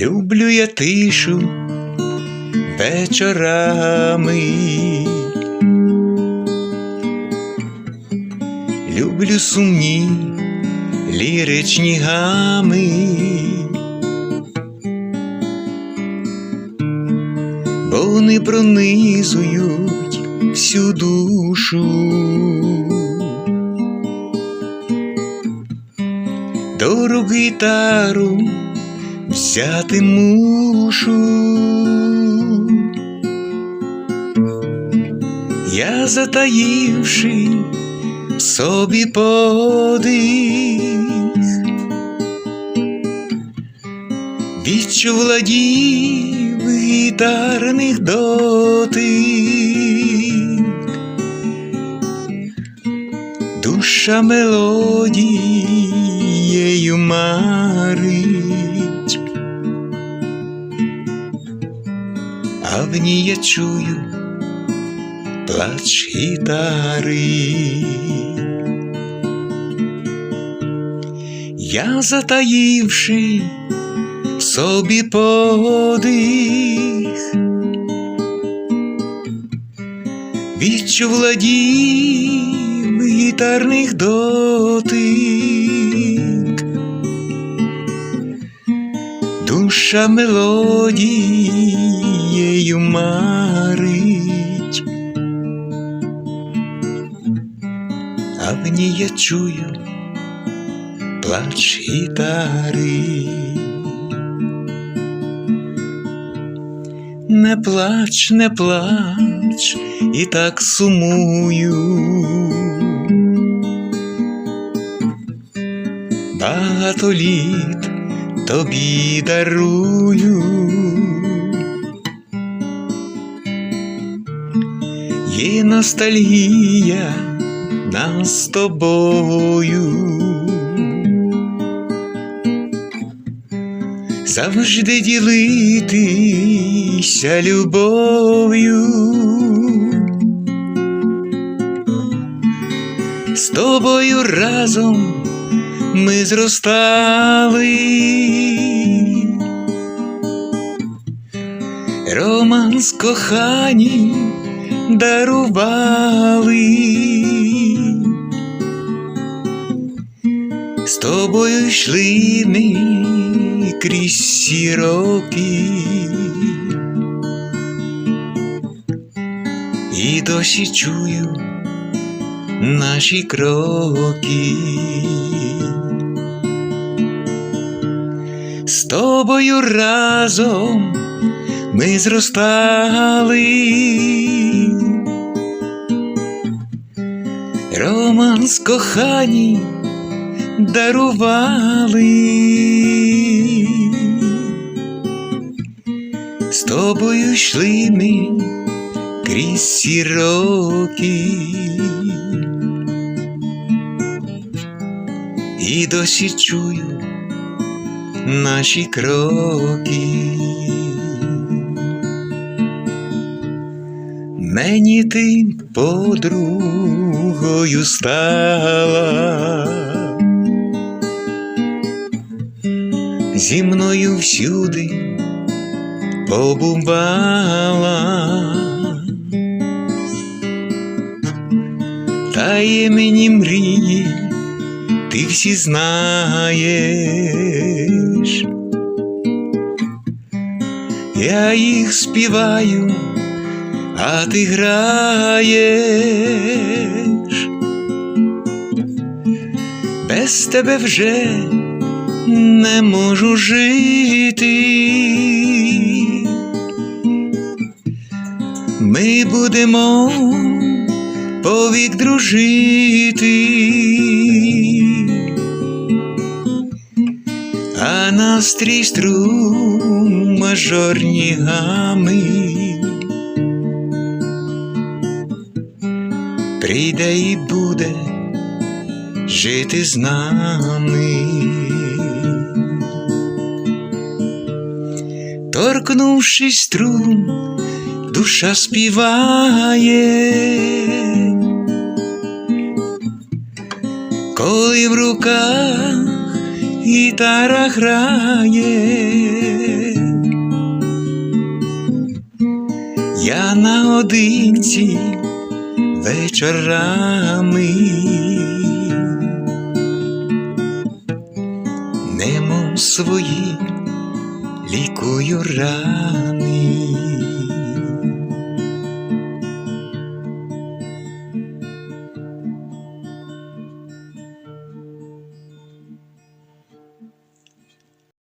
Люблю я тишу вечорами. Люблю сумні ліричні гами. Бо вони пронизують всю душу. Дорогу гітару взяти мушу. Я затаївши в собі подих, відчув ладів гітарних дотик, душа мелодією марить, а в ній я чую плач гітари. Я затаївши собі подих, відчув ладів гітарних дотик, душа мелодією марить, а в ній я чую плач гітари. Не плач, не плач, і так сумую. Багато літ тобі дарую. Є ностальгія нас з тобою. Завжди ділитися любов'ю. З тобою разом ми зростали. Романс кохані дарували. З тобою йшли ми крізь всі роки. І досі чую наші кроки. Тобою разом ми зростали. Романс кохані дарували. З тобою йшли ми крізь всі роки. І досі чую наші кроки. Мені ти подругою стала, зі мною всюди побувала, таємні мрії ти всі знаєш, я їх співаю, а ти граєш, без тебе вже не можу жити. Ми будемо повік дружити, а настрій струм мажорні гами. Прийде і буде жити з нами. Торкнувшись струн, душа співає, коли в руках гітара грає. Я наодинці вечорами,